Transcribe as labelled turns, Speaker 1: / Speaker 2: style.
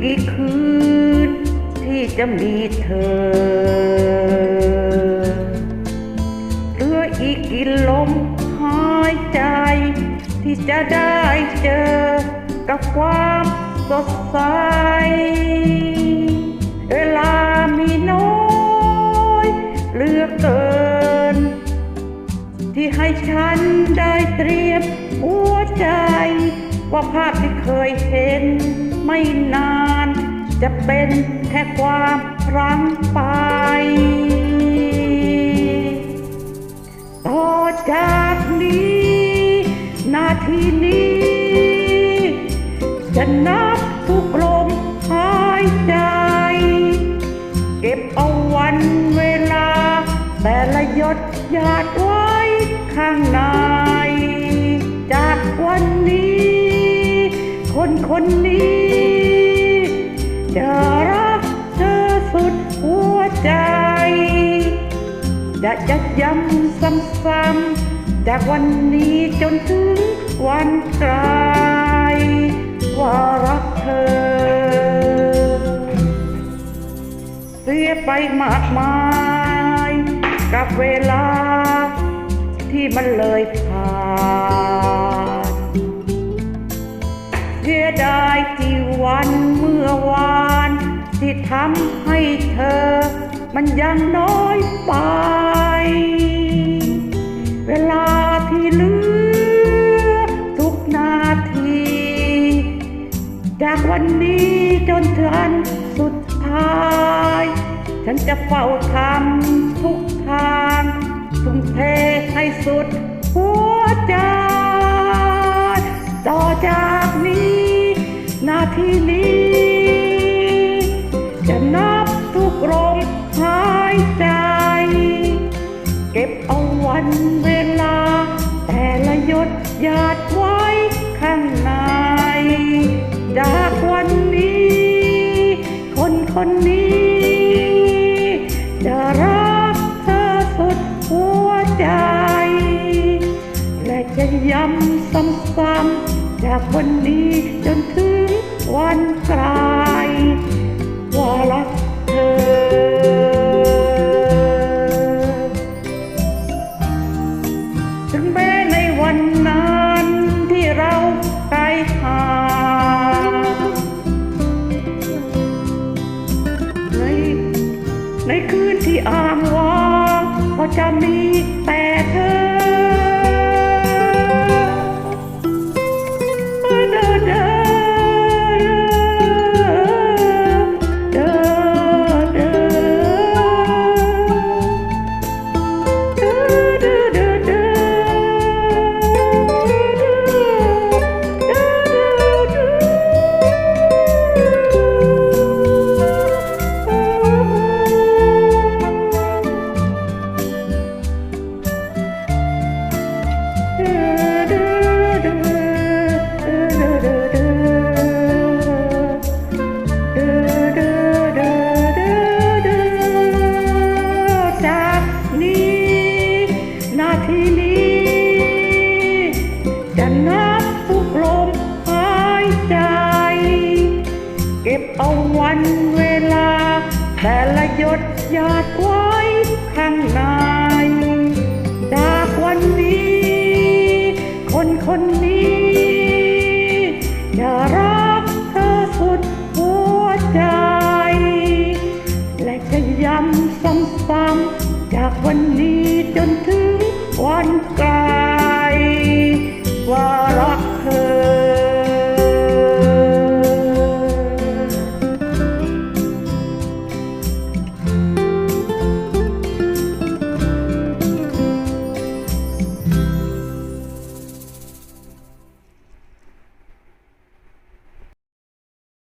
Speaker 1: ออีกกี่วันอีกกี่คืน ที่จะมีเธอเหลืออีกกี่ลมหายใจ ที่จะได้เจอกับความสดใสเวลามีน้อยเหลือเกิน ที่ให้ฉันได้เตรียมหัวใจ ว่าภาพที่เคยเห็น ไม่นานจะเป็นแค่ความรังไป ต่อจากนี้ นาทีนี้ จะนับทุกลมหายใจ เก็บเอาวันเวลา แต่ละหยดหยาดไว้ข้างใน จากวันนี้ คนคนนี้ จะรักเธอสุดหัวใจจะจะย้ำซ้ำๆจากวันนี้จนถึงวันกลายว่ารักเธอ เสียไปมากมาย กับเวลา ที่มันเลยผ่านเสียดายที่วันเมื่อวาน ที่ทำให้เธอ มันยังน้อยไป เวลาที่เหลือ ทุกนาที จากวันนี้จนถึงอันสุดท้าย ฉันจะเฝ้าทำทุกทางทุ่มเทให้สุดหัวใจ ต่อจากนี้ นาทีนี้ เก็บเอาวันเวลา แต่ละหยดหยาดไว้ข้างในจากวันนี้ คนคนนี้ จะรักเธอสุดหัวใจ และจะย้ำซ้ำๆจากวันนี้จนถึงวันกลายว่ารักเธอ จะมีแต่ บเอาวันเวลา แต่ละหยดหยาดไว้ข้างในจากวันนี้ คนคนนี้จะรักเธอสุดหัวใจ และจะย้ำซ้ำๆจากวันนี้จนถึงวันไกลว่าเรา